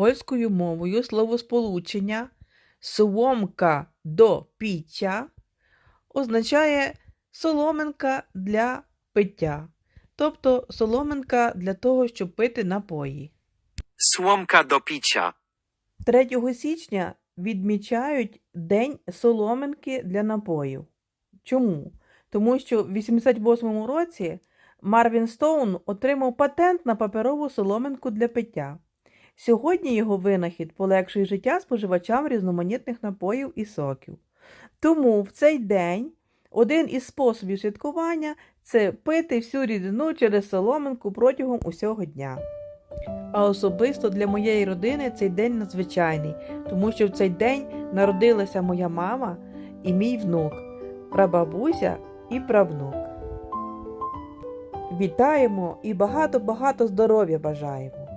Польською мовою словосполучення соломка до піття означає соломинка для пиття, тобто соломинка для того, щоб пити напої. Słomka do picia. 3 січня відмічають День соломинки для напоїв. Чому? Тому що в 88 році Марвін Стоун отримав патент на паперову соломинку для пиття. Сьогодні його винахід полегшує життя споживачам різноманітних напоїв і соків. Тому в цей день один із способів святкування це пити всю рідину через соломинку протягом усього дня. А особисто для моєї родини цей день надзвичайний, тому що в цей день народилася моя мама і мій внук, прабабуся і правнук. Вітаємо і багато-багато здоров'я бажаємо!